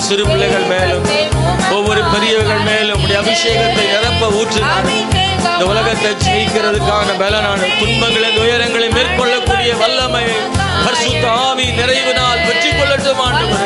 ஒவ்வொரு சிறு பிள்ளைகள் மேலும் ஒவ்வொரு பெரியவர்கள் மேலும் உடைய அபிஷேகத்தை நிரப்ப ஊற்றினார் இந்த உலகத்தை ஜெயிக்கிறதுக்கான பலனான துன்பங்களை துயரங்களை மேற்கொள்ளக்கூடிய வல்லமை பரிசுத்த ஆவி நிறைவு நாள் வெற்றி கொள்ளட்டும் ஆண்டு